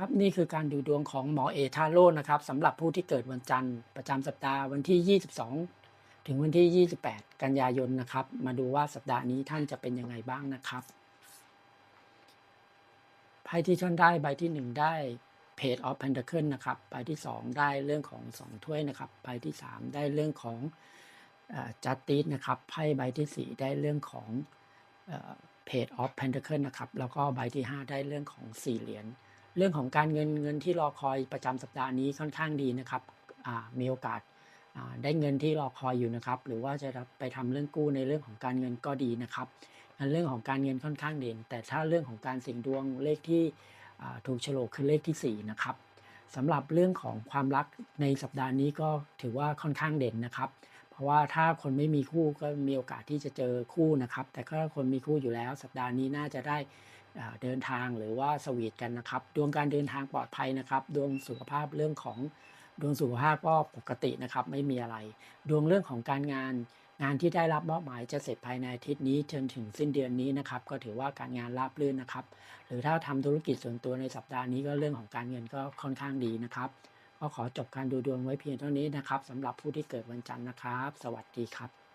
ครับนี่คือการดูดวงของหมอเอทาโร่นะครับสำหรับผู้ที่เกิดวันจันทร์ประจำสัปดาห์วันที่ 22 ถึงวันที่ 28 กันยายนนะครับ มาดูว่าสัปดาห์นี้ท่านจะเป็นยังไงบ้างนะครับไพ่ที่ท่านได้ใบที่ 1 ได้ Page of Pentacle นะครับใบที่ 2 ได้เรื่องของ 2 ถ้วยนะครับใบที่ 3 ได้เรื่องของจัตติสนะครับไพ่ใบทีสี่4 ได้เรื่องของเพจ of Pentacle นะครับแล้วก็ใบที่ 5 ได้เรื่องของ4เหรียญ เรื่องของการเงินเงินที่รอคอยประจำสัปดาห์นี้ค่อนข้างดีนะครับมีโอกาสได้เงินที่รอคอยอยู่นะครับ หรือว่าจะไปทำเรื่องกู้ในเรื่องของการเงินก็ดีนะครับเรื่องของการเงินค่อนข้างเด่น แต่ถ้าเรื่องของการเสี่ยงดวงเลขที่ถูกโฉลกคือเลขที่ 4 นะครับสำหรับเรื่องของความรักในสัปดาห์นี้ก็ถือว่าค่อนข้างเด่นนะครับ ราะว่าถ้าคนไม่มีคู่ก็มีโอกาสที่จะเจอคู่นะครับ แต่ถ้าคนมีคู่อยู่แล้ว สัปดาห์นี้น่าจะได้เดินทางหรือว่าสวีทกันนะครับ ดวงการเดินทางปลอดภัยนะครับ ดวงสุขภาพเรื่องของดวงสุขภาพก็ปกตินะครับ ไม่มีอะไร ดวงเรื่องของการงานงานที่ได้รับมอบหมายจะเสร็จภายในอาทิตย์นี้จนถึงสิ้นเดือนนี้นะครับ ก็ถือว่าการงานราบรื่นนะครับ หรือถ้าทำธุรกิจส่วนตัวในสัปดาห์นี้ก็เรื่องของการเงินก็ค่อนข้างดีนะครับ ก็ขอจบการดูดวงไว้เพียงเท่านี้นะครับสำหรับผู้ที่เกิดวันจันทร์นะครับ สวัสดีครับ